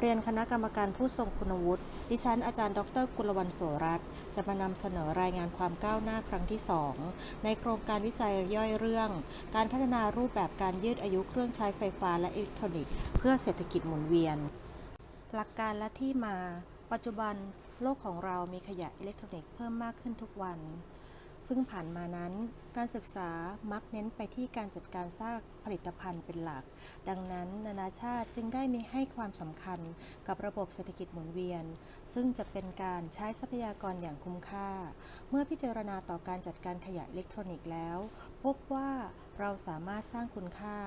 เรียนคณะกรรมการผู้ทรงคุณวุฒิ ดิฉันอาจารย์ ดรกุลวรรณโสรัตน์จะมานำเสนอรายงานความก้าวหน้าครั้งที่ 2 ในโครงการวิจัยย่อยเรื่อง การพัฒนารูปแบบการยืดอายุเครื่องใช้ไฟฟ้าและอิเล็กทรอนิกส์เพื่อเศรษฐกิจหมุนเวียน หลักการและที่มา ปัจจุบันโลกของเรามีขยะอิเล็กทรอนิกส์เพิ่มมากขึ้นทุกวัน ซึ่งผ่านมานั้น การศึกษามักเน้นไปที่การจัดการซากผลิตภัณฑ์เป็นหลัก ดังนั้น นานาชาติจึงได้มีให้ความสำคัญกับระบบเศรษฐกิจหมุนเวียน ซึ่งจะเป็นการใช้ทรัพยากรอย่างคุ้มค่า เมื่อพิจารณาต่อการจัดการขยะอิเล็กทรอนิกส์แล้ว พบว่า เราสามารถสร้างคุณค่า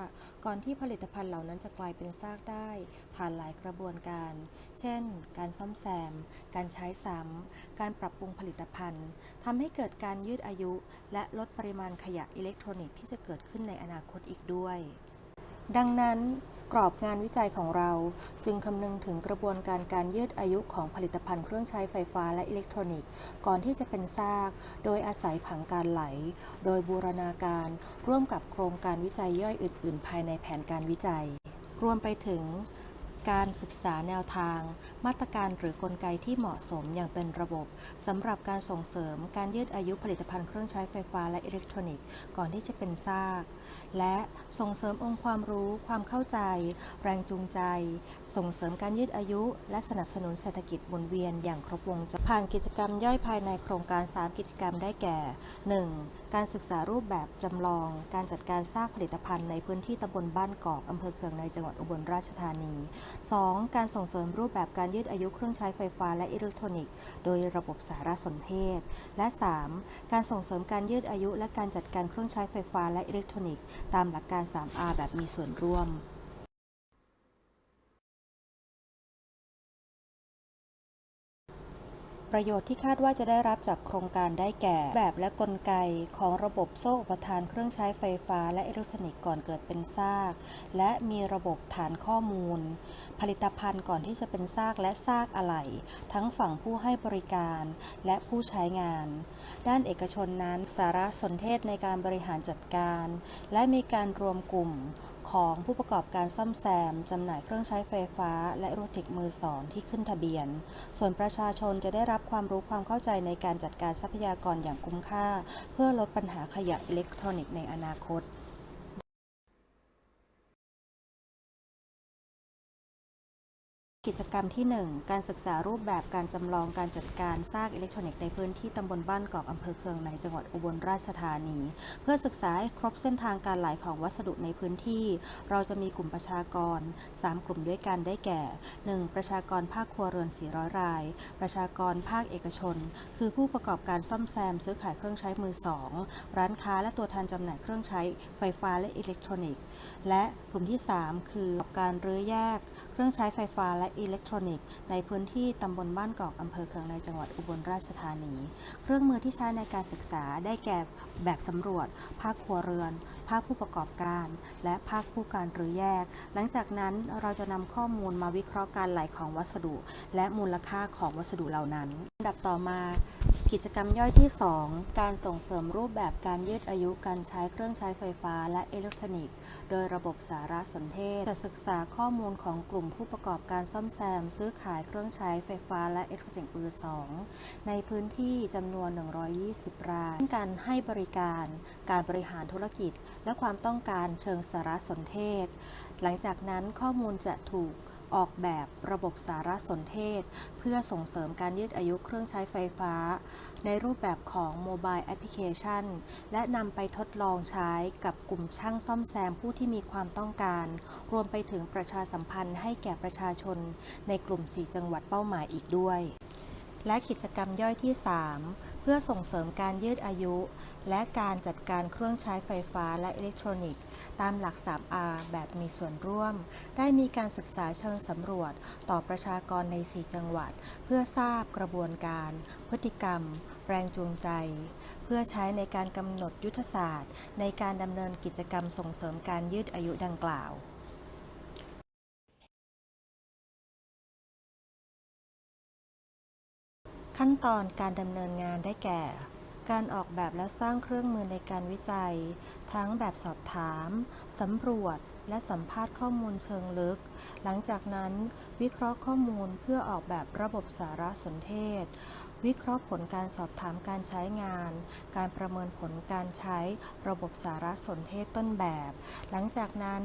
ก่อนที่ผลิตภัณฑ์เหล่านั้นจะกลายเป็นซากได้ ผ่านหลายกระบวนการ เช่น การซ่อมแซม การใช้ซ้ำ การปรับปรุงผลิตภัณฑ์ทำให้เกิดการยืดอายุ และลดปริมาณขยะอิเล็กทรอนิกส์ที่จะเกิดขึ้นในอนาคตอีกด้วย ดังนั้น กรอบงานวิจัยของเราจึงคำนึงถึงกระบวนการการยืดอายุของผลิตภัณฑ์เครื่องใช้ไฟฟ้าและอิเล็กทรอนิกส์ ก่อนที่จะเป็นซาก โดยอาศัยผังการไหล โดยบูรณาการ ร่วมกับโครงการวิจัยย่อยอื่น ๆ ภายในแผนการวิจัย รวมไปถึงการศึกษาแนวทาง มาตรการหรือกลไกที่เหมาะสมอย่างเป็นระบบสำหรับการส่งเสริมการยืดอายุผลิตภัณฑ์เครื่องใช้ไฟฟ้าและอิเล็กทรอนิกส์ ก่อนที่จะเป็นซาก และส่งเสริมองค์ความรู้ ความเข้าใจ แรงจูงใจ ส่งเสริมการยืดอายุ และสนับสนุนเศรษฐกิจหมุนเวียนอย่างครบวงจรผ่านกิจกรรมย่อยภายในโครงการ 3 กิจกรรมได้แก่ 1. การศึกษารูปแบบจำลอง การจัดการซากผลิตภัณฑ์ในพื้นที่ตำบลบ้านกอกอำเภอเคืองในจังหวัดอุบลราชธานี 2. การส่งเสริมรูปแบบการยืดอายุเครื่องใช้ไฟฟ้าและอิเล็กทรอนิกส์ โดยระบบสารสนเทศ และ 3. การส่งเสริมการยืดอายุ และการจัดการเครื่องใช้ไฟฟ้าและอิเล็กทรอนิกส์ตามหลักการ 3R แบบมีส่วนร่วม ประโยชน์ที่คาดว่าจะได้รับจากโครงการได้แก่ แบบและกลไกของระบบโซ่อุปทานเครื่องใช้ไฟฟ้าและอิเล็กทรอนิกส์ก่อนเกิดเป็นซาก และมีระบบฐานข้อมูล ผลิตภัณฑ์ก่อนที่จะเป็นซากและซากอะไหล่ทั้งฝั่งผู้ให้บริการและผู้ใช้งาน ด้านเอกชนนั้นสารสนเทศในการบริหารจัดการ และมีการรวมกลุ่ม ของผู้ประกอบการซ่อมแซม จำหน่ายเครื่องใช้ไฟฟ้า และอิเล็กรอนิกส์มือสองที่ขึ้นทะเบียน ส่วนประชาชนจะได้รับความรู้ความเข้าใจในการจัดการทรัพยากรอย่างคุ้มค่า เพื่อลดปัญหาขยะอิเล็กทรอนิกส์ในอนาคต กิจกรรมที่ 1 การศึกษารูปแบบการจำลองการจัดการซากอิเล็กทรอนิกส์ในพื้นที่ตำบลบ้านกอกอำเภอเคืองในจังหวัดอุบลราชธานี เพื่อศึกษาให้ครบเส้นทางการไหลของวัสดุในพื้นที่ เราจะมีกลุ่มประชากร 3 กลุ่มด้วยกันได้แก่ 1. ประชากรภาคครัวเรือน 400 ราย ประชากรภาคเอกชน คือผู้ประกอบการซ่อมแซมซื้อขายเครื่องใช้มือสองร้านค้าและตัวแทนจำหน่ายเครื่องใช้ไฟฟ้าและอิเล็กทรอนิกส์ และกลุ่มที่ 3 คือการรื้อแยก เครื่องใช้ไฟฟ้าและอิเล็กทรอนิกส์ ในพื้นที่ตำบลบ้านกอกอำเภอเคืองในจังหวัดอุบลราชธานี เครื่องมือที่ใช้ในการศึกษาได้แก่แบบสำรวจ ภาคครัวเรือน ภาคผู้ประกอบการ และภาคผู้การหรือแยก หลังจากนั้นเราจะนำข้อมูลมาวิเคราะห์การไหลของวัสดุ และมูลค่าของวัสดุเหล่านั้นอันดับต่อมา กิจกรรมย่อยที่ 2 การส่งเสริมรูปแบบการยืดอายุการใช้เครื่องใช้ไฟฟ้าและอิเล็กทรอนิกส์ โดยระบบสารสนเทศจะศึกษาข้อมูลของกลุ่มผู้ประกอบการซ่อมแซม ซื้อขายเครื่องใช้ไฟฟ้าและอิเล็กทรอนิกส์มือสองในพื้นที่จำนวน 120 รายการให้บริการ การบริหารธุรกิจ และความต้องการเชิงสารสนเทศ หลังจากนั้นข้อมูลจะถูก ออกแบบระบบสารสนเทศ เพื่อส่งเสริมการยืดอายุเครื่องใช้ไฟฟ้า ในรูปแบบของโมบายแอปพลิเคชัน และนำไปทดลองใช้กับกลุ่มช่างซ่อมแซมผู้ที่มีความต้องการ รวมไปถึงประชาสัมพันธ์ให้แก่ประชาชน ในกลุ่ม 4 จังหวัดเป้าหมายอีกด้วย และกิจกรรมย่อยที่ 3 พื่อส่งเสริมการยืดอายุ และการจัดการเครื่องใช้ไฟฟ้าและอิเล็กทรอนิกส์ ตามหลัก 3R แบบมีส่วนร่วม ได้มีการศึกษาเชิงสำรวจต่อประชากรใน 4 จังหวัด เพื่อทราบกระบวนการ พฤติกรรม แรงจูงใจ เพื่อใช้ในการกำหนดยุทธศาสตร์ ในการดำเนินกิจกรรมส่งเสริมการยืดอายุดังกล่าว ขั้นตอนการดำเนินงานได้แก่ การออกแบบและสร้างเครื่องมือในการวิจัย ทั้งแบบสอบถาม สำรวจ และสัมภาษณ์ข้อมูลเชิงลึก หลังจากนั้นวิเคราะห์ข้อมูลเพื่อออกแบบระบบสารสนเทศ วิเคราะห์ผลการสอบถามการใช้งาน การประเมินผลการใช้ระบบสารสนเทศต้นแบบ หลังจากนั้น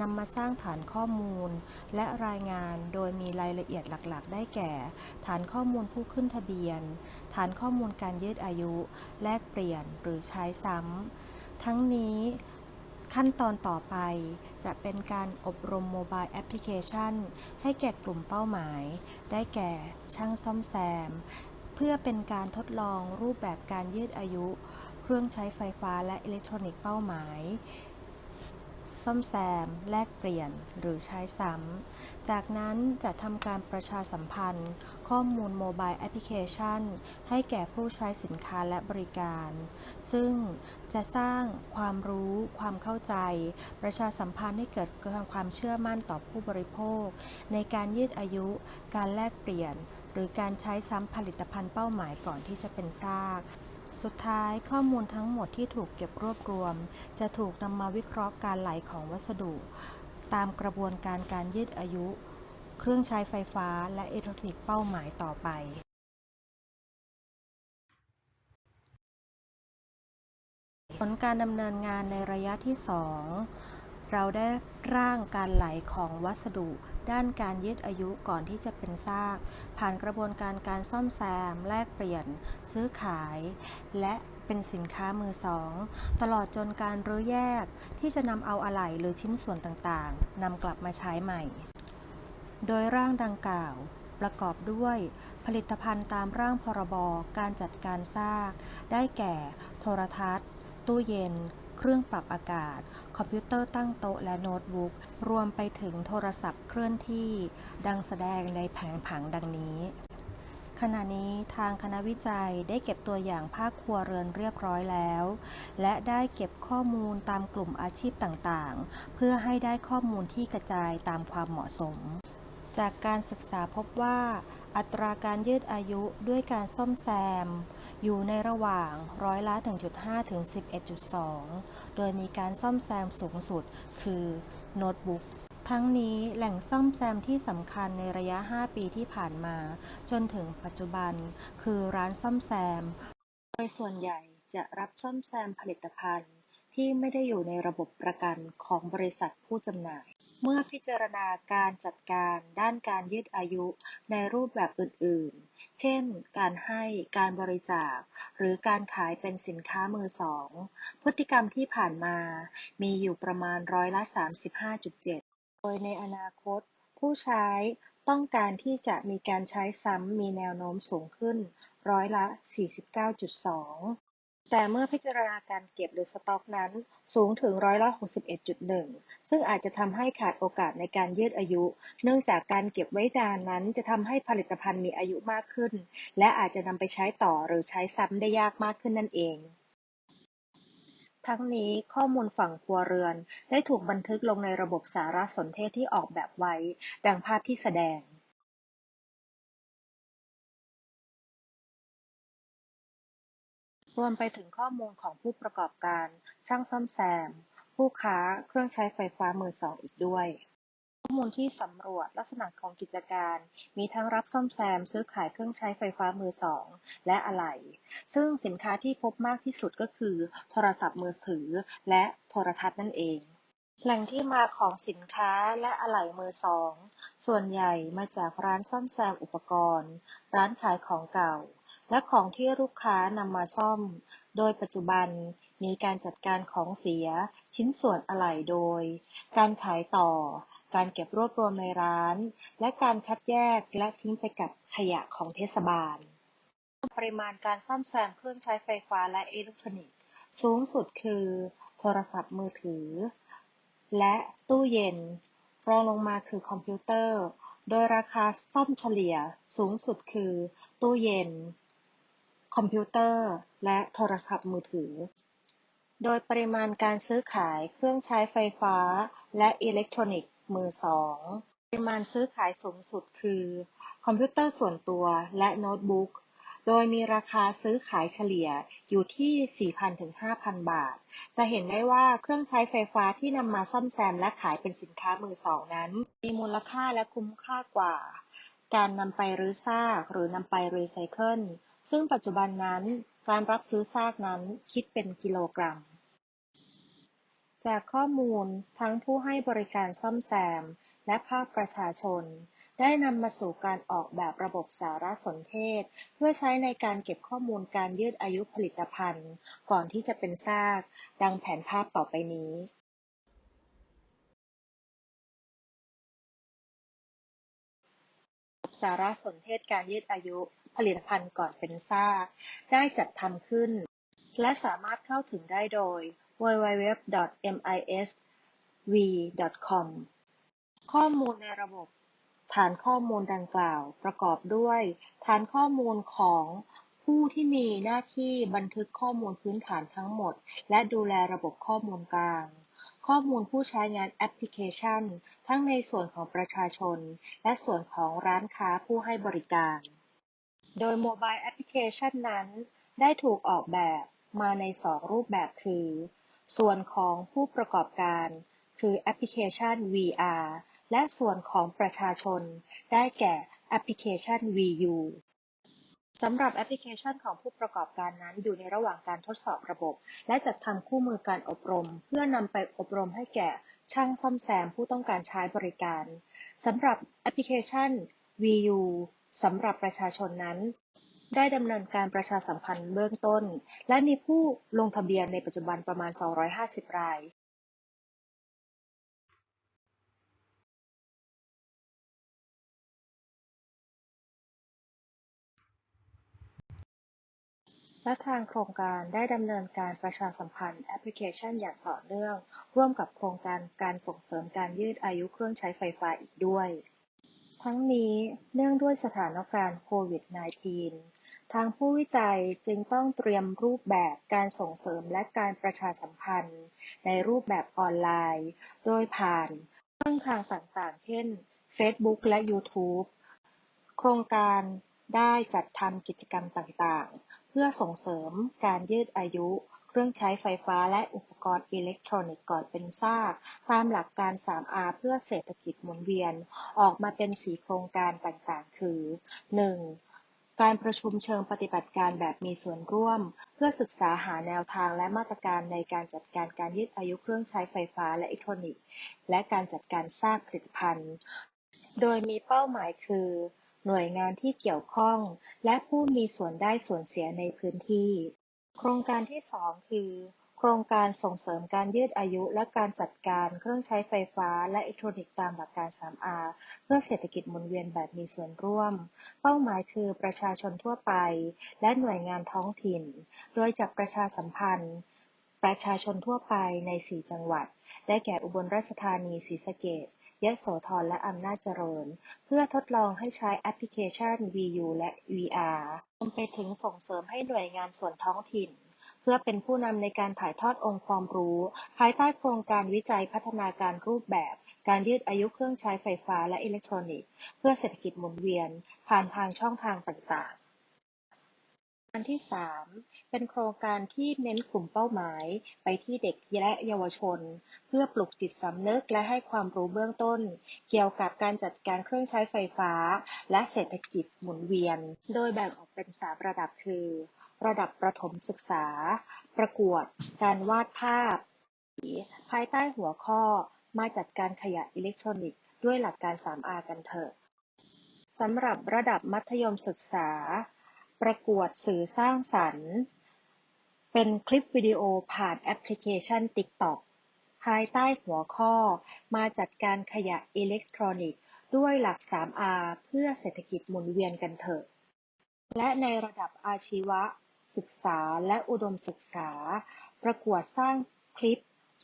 นำมาสร้างฐานข้อมูล และรายงานโดยมีรายละเอียดหลักๆ ได้แก่ ฐานข้อมูลผู้ขึ้นทะเบียน ฐานข้อมูลการยืดอายุ แลกเปลี่ยนหรือใช้ซ้ำทั้งนี้ขั้นตอนต่อไปจะเป็นการอบรมโมบายแอปพลิเคชันให้แก่กลุ่มเป้าหมาย ได้แก่ช่างซ่อมแซม เพื่อเป็นการทดลองรูปแบบการยืดอายุ เครื่องใช้ไฟฟ้าและอิเล็กทรอนิกส์เป้าหมาย ซ่อมแซม แลกเปลี่ยนหรือใช้ซ้ำ จากนั้นจะทำการประชาสัมพันธ์ ข้อมูลโมบายแอปพลิเคชัน ให้แก่ผู้ใช้สินค้าและบริการ ซึ่งจะสร้างความรู้ ความเข้าใจ ประชาสัมพันธ์ให้เกิดความเชื่อมั่นต่อผู้บริโภค ในการยืดอายุ การแลกเปลี่ยน หรือการใช้ซ้ำผลิตภัณฑ์เป้าหมายก่อนที่จะเป็นซาก สุดท้ายข้อมูลทั้งหมดที่ถูกเก็บรวบรวม จะถูกนำมาวิเคราะห์การไหลของวัสดุ ตามกระบวนการการยืดอายุ เครื่องใช้ไฟฟ้าและอิเล็กทรอนิกเป้าหมายต่อไปผลการดำเนินงานในระยะที่ 2 เราได้ร่างการไหลของวัสดุ ด้านการยืดอายุก่อนที่จะเป็นซาก ผ่านกระบวนการการซ่อมแซม แลกเปลี่ยน ซื้อขาย และเป็นสินค้ามือสอง ตลอดจนการรื้อแยกที่จะนำเอาอะไหล่หรือชิ้นส่วนต่างๆนำกลับมาใช้ใหม่ โดยร่างดังกล่าวประกอบด้วยผลิตภัณฑ์ตามร่างพรบการจัดการซาก ได้แก่ โทรทัศน์ ตู้เย็น เครื่องปรับอากาศ คอมพิวเตอร์ตั้งโต๊ะและโน้ตบุ๊ก รวมไปถึงโทรศัพท์เคลื่อนที่ ดังแสดงในแผงผังดังนี้ ขณะนี้ทางคณะวิจัยได้เก็บตัวอย่างภาคครัวเรือนเรียบร้อยแล้ว และได้เก็บข้อมูลตามกลุ่มอาชีพต่างๆ เพื่อให้ได้ข้อมูลที่กระจายตามความเหมาะสม จากการศึกษาพบว่าอัตราการยืดอายุด้วยการซ่อมแซม อยู่ในระหว่างร้อยละ 1.5 ถึง 11.2 โดยมีการซ่อมแซมสูงสุด คือโน้ตบุ๊กทั้งนี้แหล่งซ่อมแซมที่สำคัญในระยะ 5 ปีที่ผ่านมา จนถึงปัจจุบัน คือร้านซ่อมแซม โดยส่วนใหญ่จะรับซ่อมแซมผลิตภัณฑ์ที่ไม่ได้อยู่ในระบบประกันของบริษัทผู้จำหน่าย เมื่อพิจารณาการจัดการด้านการยืดอายุในรูปแบบอื่น ๆ เช่น การให้ การบริจาค หรือการขายเป็นสินค้ามือสอง พฤติกรรมที่ผ่านมามีอยู่ประมาณร้อยละ 35.7 โดยในอนาคต ผู้ใช้ต้องการที่จะมีการใช้ซ้ำมีแนวโน้มสูงขึ้นร้อยละ 49.2 แต่เมื่อพิจารณาการเก็บหรือสต็อกนั้นสูงถึงร้อยละ61.1 ซึ่งอาจจะทำให้ขาดโอกาสในการยืดอายุ เนื่องจากการเก็บไว้นานนั้นจะทำให้ผลิตภัณฑ์มีอายุมากขึ้น และอาจจะนำไปใช้ต่อหรือใช้ซ้ำได้ยากมากขึ้นนั่นเองทั้งนี้ข้อมูลฝั่งครัวเรือนได้ถูกบันทึกลงในระบบสารสนเทศที่ออกแบบไว้ ดังภาพที่แสดง รวมไปถึงข้อมูลของผู้ประกอบการ ช่างซ่อมแซม ผู้ค้า เครื่องใช้ไฟฟ้ามือสองอีกด้วย ข้อมูลที่สำรวจลักษณะของกิจการ มีทั้งรับซ่อมแซม ซื้อขายเครื่องใช้ไฟฟ้ามือสอง และอะไหล่ซึ่งสินค้าที่พบมากที่สุดก็คือ โทรศัพท์มือถือ และโทรทัศน์นั่นเองแหล่งที่มาของสินค้าและอะไหล่มือสอง ส่วนใหญ่มาจากร้านซ่อมแซมอุปกรณ์ ร้านขายของเก่า และของที่ลูกค้านำมาซ่อม โดยปัจจุบันมีการจัดการของเสียชิ้นส่วนอะไหล่โดย การขายต่อ การเก็บรวบรวมในร้าน และการคัดแยกและทิ้งไปกับขยะของเทศบาล ปริมาณการซ่อมแซมเครื่องใช้ไฟฟ้าและอิเล็กทรอนิกส์ สูงสุดคือ โทรศัพท์มือถือ และตู้เย็น รองลงมาคือคอมพิวเตอร์ โดยราคาซ่อมเฉลี่ยสูงสุดคือ ตู้เย็น คอมพิวเตอร์ และโทรศัพท์มือถือ โดยปริมาณการซื้อขายเครื่องใช้ไฟฟ้า และอิเล็กทรอนิกส์มือสอง ปริมาณซื้อขายสูงสุดคือ คอมพิวเตอร์ส่วนตัวและโน้ตบุ๊ก โดยมีราคาซื้อขายเฉลี่ยอยู่ที่ 4,000 ถึง 5,000 บาท จะเห็นได้ว่าเครื่องใช้ไฟฟ้าที่นำมาซ่อมแซมและขายเป็นสินค้ามือสองนั้น มีมูลค่าและคุ้มค่ากว่า การนำไปรื้อซากหรือนำไปรีไซเคิล ซึ่งปัจจุบันนั้นการรับซื้อซากนั้นคิดเป็นกิโลกรัม จากข้อมูลทั้งผู้ให้บริการซ่อมแซม และภาคประชาชน ได้นำมาสู่การออกแบบระบบสารสนเทศ เพื่อใช้ในการเก็บข้อมูลการยืดอายุผลิตภัณฑ์ ก่อนที่จะเป็นซาก ดังแผนภาพต่อไปนี้ สารสนเทศการยืดอายุผลิตภัณฑ์ก่อนเป็นซากได้จัดทำขึ้น และสามารถเข้าถึงได้โดย www.misv.com ข้อมูลในระบบ ฐานข้อมูลดังกล่าวประกอบด้วย ฐานข้อมูลของผู้ที่มีหน้าที่บันทึกข้อมูลพื้นฐานทั้งหมด และดูแลระบบข้อมูลกลาง ข้อมูลผู้ใช้งานแอปพลิเคชัน ทั้งในส่วนของประชาชน และส่วนของร้านค้าผู้ให้บริการ โดยโมบายแอปพลิเคชันนั้น ได้ถูกออกแบบมาในสองรูปแบบคือ ส่วนของผู้ประกอบการ คือแอปพลิเคชัน VR และส่วนของประชาชน ได้แก่แอปพลิเคชัน VU สำหรับแอปพลิเคชันของผู้ประกอบการนั้น อยู่ในระหว่างการทดสอบระบบ และจัดทำคู่มือการอบรม เพื่อนำไปอบรมให้แก่ช่างซ่อมแซมผู้ต้องการใช้บริการสำหรับแอปพลิเคชัน VU สำหรับประชาชนนั้น ได้ดำเนินการประชาสัมพันธ์เบื้องต้น และมีผู้ลงทะเบียนในปัจจุบันประมาณ 250 ราย และทางโครงการได้ดำเนินการประชาสัมพันธ์แอปพลิเคชันอย่างต่อเนื่อง ร่วมกับโครงการการส่งเสริมการยืดอายุเครื่องใช้ไฟฟ้าอีกด้วย ทั้งนี้เนื่องด้วยสถานการณ์โควิด -19 ทางผู้วิจัยจึงต้องเตรียมรูปแบบการส่งเสริมและการประชาสัมพันธ์ ในรูปแบบออนไลน์ โดยผ่านช่องทางต่างๆ เช่น Facebook และ YouTube โครงการได้จัดทำกิจกรรมต่างๆ พื่อส่งเสริมการยืดอายุ เครื่องใช้ไฟฟ้าและอุปกรณ์อิเล็กทรอนิกส์ก่อนเป็นซาก ตามหลักการ 3R เพื่อเศรษฐกิจหมุนเวียน ออกมาเป็น4โครงการต่างๆ คือ 1. การประชุมเชิงปฏิบัติการแบบมีส่วนร่วม เพื่อศึกษาหาแนวทางและมาตรการในการจัดการการยืดอายุเครื่องใช้ไฟฟ้าและอิเล็กทรอนิกส์ และการจัดการซากผลิตภัณฑ์ โดยมีเป้าหมายคือ หน่วยงานที่เกี่ยวข้อง และผู้มีส่วนได้ส่วนเสียในพื้นที่ โครงการที่ 2 คือ โครงการส่งเสริมการยืดอายุและการจัดการเครื่องใช้ไฟฟ้าและอิเล็กทรอนิกส์ตามหลักการ 3R เพื่อเศรษฐกิจหมุนเวียนแบบมีส่วนร่วม เป้าหมายคือประชาชนทั่วไป และหน่วยงานท้องถิ่น โดยจัดประชาสัมพันธ์ ประชาชนทั่วไปใน 4 จังหวัด ได้แก่อุบลราชธานี ศรีสะเกษ ยโสธรและอำนาจเจริญ เพื่อทดลองให้ใช้แอปพลิเคชัน VU และ VR รวมไปถึงส่งเสริมให้หน่วยงานส่วนท้องถิ่น เพื่อเป็นผู้นำในการถ่ายทอดองค์ความรู้ ภายใต้โครงการวิจัยพัฒนาการรูปแบบ การยืดอายุเครื่องใช้ไฟฟ้าและอิเล็กทรอนิกส์ เพื่อเศรษฐกิจหมุนเวียน ผ่านทางช่องทางต่างๆ อันที่ 3 เป็นโครงการที่เน้นกลุ่มเป้าหมายไปที่เด็กและเยาวชน เพื่อปลุกจิตสำนึกและให้ความรู้เบื้องต้น เกี่ยวกับการจัดการเครื่องใช้ไฟฟ้า และเศรษฐกิจหมุนเวียน โดยแบ่งออกเป็น3ระดับคือ ระดับประถมศึกษา ประกวด การวาดภาพ ภายใต้หัวข้อมาจัดการขยะอิเล็กทรอนิกส์ด้วยหลักการ 3R กันเถอะสำหรับระดับมัธยมศึกษา ประกวดสื่อสร้างสรรค์ เป็นคลิปวิดีโอผ่านแอปพลิเคชัน TikTok ภายใต้หัวข้อ มาจัดการขยะอิเล็กทรอนิกส์ ด้วยหลัก 3R เพื่อเศรษฐกิจหมุนเวียนกันเถอะ และในระดับอาชีวะ ศึกษาและอุดมศึกษา ประกวดสร้างคลิป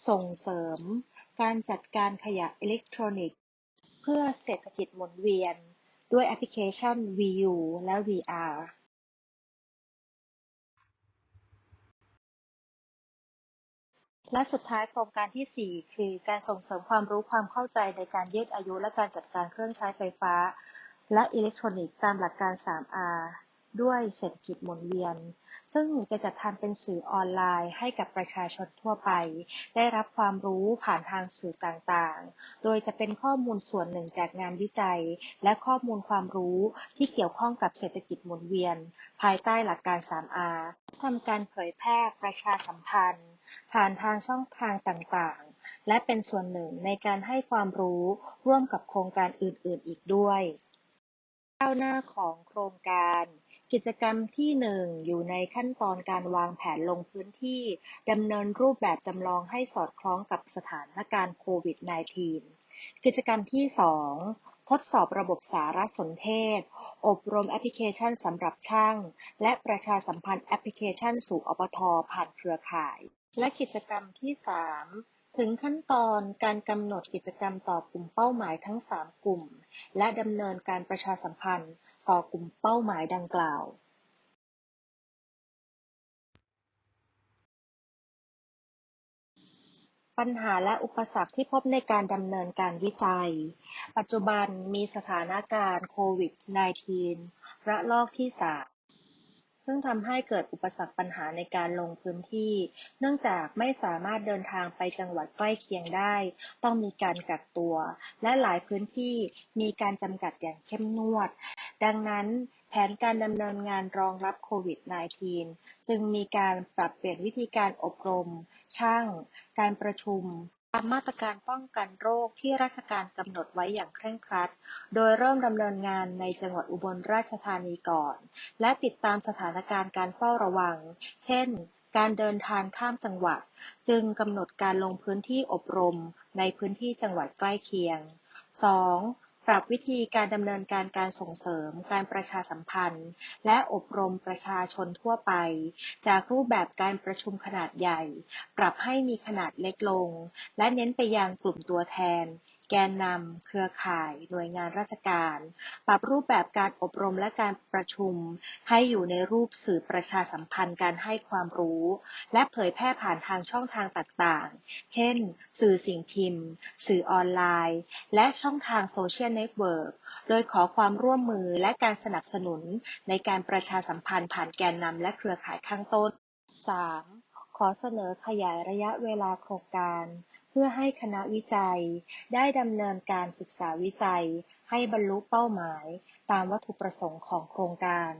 ส่งเสริม การจัดการขยะอิเล็กทรอนิกส์ เพื่อเศรษฐกิจหมุนเวียน ด้วยแอปพลิเคชัน VU และ VR และสุดท้ายโครงการที่ 4 คือการส่งเสริมความรู้ความเข้าใจในการยืดอายุและการจัดการเครื่องใช้ไฟฟ้า และอิเล็กทรอนิกส์ตามหลักการ 3R ด้วยเศรษฐกิจหมุนเวียน ซึ่งจะจัดทำเป็นสื่อออนไลน์ให้กับประชาชนทั่วไป ได้รับความรู้ผ่านทางสื่อต่างๆ โดยจะเป็นข้อมูลส่วนหนึ่งจากงานวิจัย และข้อมูลความรู้ที่เกี่ยวข้องกับเศรษฐกิจหมุนเวียน ภายใต้หลักการ 3R ทำการเผยแพร่ประชาสัมพันธ์ ผ่านทางช่องทางต่างๆ และเป็นส่วนหนึ่งในการให้ความรู้ร่วมกับโครงการอื่นๆ อีกด้วยก้าวหน้าของโครงการ กิจกรรมที่ 1 อยู่ในขั้นตอนการวางแผนลงพื้นที่ดำเนินรูปแบบจำลองให้สอดคล้องกับสถานการณ์โควิด -19 กิจกรรมที่ 2 ทดสอบระบบสารสนเทศ อบรมแอปพลิเคชันสำหรับช่าง และประชาสัมพันธ์แอปพลิเคชันสู่อปทผ่านเครือข่าย และกิจกรรมที่ 3 ถึงขั้นตอนการกำหนดกิจกรรมต่อกลุ่มเป้าหมายทั้ง 3 กลุ่ม และดำเนินการประชาสัมพันธ์ต่อกลุ่มเป้าหมายดังกล่าวปัญหาและอุปสรรคที่พบในการดำเนินการวิจัย ปัจจุบันมีสถานการณ์โควิด -19 ระลอกที่ 3 ซึ่งทำให้เกิดอุปสรรคปัญหาในการลงพื้นที่ เนื่องจากไม่สามารถเดินทางไปจังหวัดใกล้เคียงได้ ต้องมีการกักตัว และหลายพื้นที่มีการจำกัดอย่างเข้มงวด ดังนั้นแผนการดำเนินงานรองรับโควิด -19 จึงมีการปรับเปลี่ยนวิธีการอบรม ช่าง การประชุม ตามมาตรการป้องกันโรคที่ราชการกำหนดไว้อย่างเคร่งครัด โดยเริ่มดำเนินงานในจังหวัดอุบลราชธานีก่อน และติดตามสถานการณ์การเฝ้าระวัง เช่น การเดินทางข้ามจังหวัด จึงกำหนดการลงพื้นที่อบรมในพื้นที่จังหวัดใกล้เคียง 2. ปรับวิธีการดำเนินการการส่งเสริม การประชาสัมพันธ์ และอบรมประชาชนทั่วไป จากรูปแบบการประชุมขนาดใหญ่ ปรับให้มีขนาดเล็กลง และเน้นไปยังกลุ่มตัวแทน แกนนำ เครือข่าย หน่วยงานราชการ ปรับรูปแบบการอบรมและการประชุม ให้อยู่ในรูปสื่อประชาสัมพันธ์การให้ความรู้ และเผยแพร่ผ่านทางช่องทางต่างๆ เช่น สื่อสิ่งพิมพ์ สื่อออนไลน์ และช่องทางโซเชียลเน็ตเวิร์กโดยขอความร่วมมือและการสนับสนุนในการประชาสัมพันธ์ผ่านแกนนำและเครือข่ายข้างต้น 3. ขอเสนอขยายระยะเวลาโครงการ เพื่อให้คณะวิจัย ได้ดำเนินการศึกษาวิจัยให้บรรลุเป้าหมาย ตามวัตถุประสงค์ของโครงการ